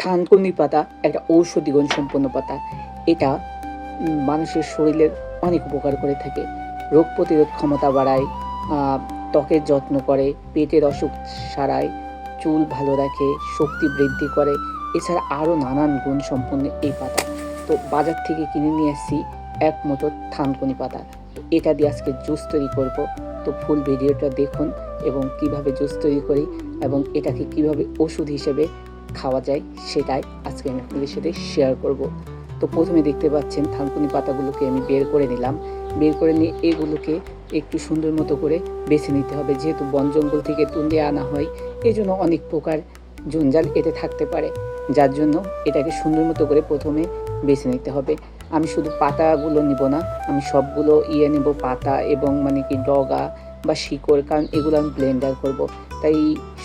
থানকুনি পাতা, একটা ঔষধি গুণ সম্পন্ন পাতা। এটা মানুষের শরীরের অনেক উপকার করে থাকে। রোগ প্রতিরোধ ক্ষমতা বাড়ায় ত্বকের যত্ন করে, পেটের অসুখ সারায়, চুল ভালো রাখে, শক্তি বৃদ্ধি করে। এছাড়া আরও নানান গুণ সম্পন্ন এই পাতা। তো বাজার থেকে কিনে নিয়ে আসছি এক মতো থানকুনি পাতা। এটা দিয়ে আজকে জুস তৈরি করব। তো ফুল ভিডিওটা দেখুন এবং কীভাবে জুস তৈরি করি এবং এটাকে কীভাবে ওষুধ হিসেবে খাওয়া যায়, সেটাই আজকে আমি আপনাদের সাথে শেয়ার করব। তো প্রথমে দেখতে পাচ্ছেন থানকুনি পাতাগুলোকে আমি বের করে নিলাম। বের করে নিয়ে এগুলোকে একটু সুন্দর মতো করে বেছে নিতে হবে। যেহেতু বন জঙ্গল থেকে তুলে আনা হয় এই জন্য অনেক প্রকার জঞ্জাল এতে থাকতে পারে। যার জন্য এটাকে সুন্দর মতো করে প্রথমে বেছে নিতে হবে। আমি শুধু পাতাগুলো নিব না, আমি সবগুলো ইয়ে নেব, পাতা এবং মানে কি ডগা বা শিকড়, কারণ এগুলো আমি ব্লেন্ডার করব। তাই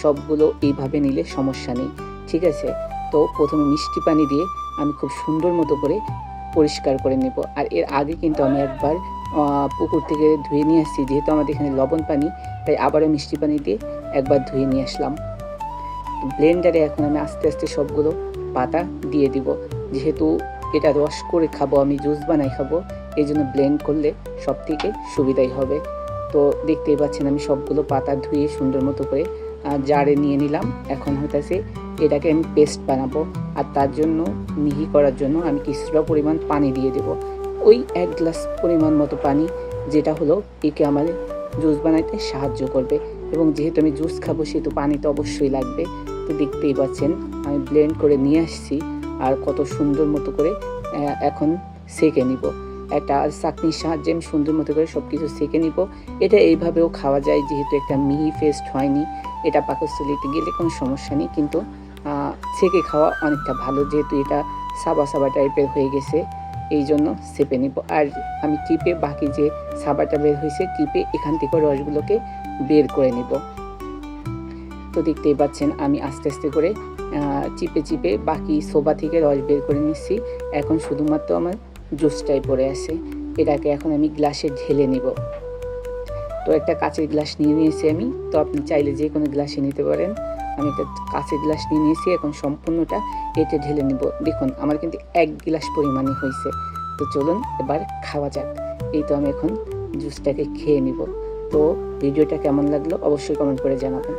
সবগুলো এইভাবে নিলে সমস্যা নেই। ঠিক আছে? তো প্রথমে মিষ্টি পানি দিয়ে আমি খুব সুন্দর মতো করে পরিষ্কার করে নেব। আর এর আগে কিন্তু আমি একবার পুকুর থেকে ধুয়ে নিয়ে আসছি। যেহেতু আমাদের এখানে লবণ পানি, তাই আবারও মিষ্টি পানি দিয়ে একবার ধুয়ে নিয়ে আসলাম। ব্লেন্ডারে এখন আমি আস্তে আস্তে সবগুলো পাতা দিয়ে দিব। যেহেতু এটা রস করে খাব, আমি জুস বানাই খাব, এই জন্য ব্লেন্ড করলে সব থেকে সুবিধাই হবে। তো দেখতেই পাচ্ছেন আমি সবগুলো পাতা ধুয়ে সুন্দর মতো করে জারে নিয়ে নিলাম। এখন হইতেছে এটাকে আমি পেস্ট বানাবো। আর তার জন্য মিহি করার জন্য আমি কিছুটা পরিমাণ পানি দিয়ে দেব। ওই এক গ্লাস পরিমাণ মতো পানি, যেটা হলো একে আমার জুস বানাইতে সাহায্য করবে। এবং যেহেতু আমি জুস খাব, সেহেতু পানি তো অবশ্যই লাগবে। তো দেখতেই পাচ্ছেন, আমি ব্লেন্ড করে নিয়ে আসছি। আর কত সুন্দর মতো করে এখন সেকে নিব। একটা চাকনির সাহায্যে আমি সুন্দর মতো করে সব কিছু সেকে নিব। এটা এইভাবেও খাওয়া যায়, যেহেতু একটা মিহি পেস্ট হয়নি। এটা পাকস্থলিতে গেলে কোনো সমস্যা নেই, কিন্তু ছেঁকে খাওয়া অনেকটা ভালো, যেহেতু এটা সাবা সাবা টাইপের হয়ে গেছে, এই জন্য চেপে নিব। আর আমি টিপে বাকি যে সাবাটা বের হয়েছে, টিপে এখান থেকে রসগুলোকে বের করে নিব। তো দেখতেই পাচ্ছেন, আমি আস্তে আস্তে করে চিপে চিপে বাকি সোবা থেকে রস বের করে নিচ্ছি। এখন শুধুমাত্র আমার জুসটাই পড়ে আছে। এটাকে এখন আমি গ্লাসে ঢেলে নিব। তো একটা কাঁচের গ্লাস নিয়ে নিয়েছি আমি। তো আপনি চাইলে যে কোনো গ্লাসে নিতে পারেন। আমি একটা কাঁচের গ্লাস নিয়ে নিয়েছি, এখন সম্পূর্ণটা এতে ঢেলে নিব। দেখুন, আমার কিন্তু এক গ্লাস পরিমাণে হয়েছে। তো চলুন এবার খাওয়া যাক। এই তো আমি এখন জুসটাকে খেয়ে নিব। তো ভিডিওটা কেমন লাগল অবশ্যই কমেন্ট করে জানাবেন।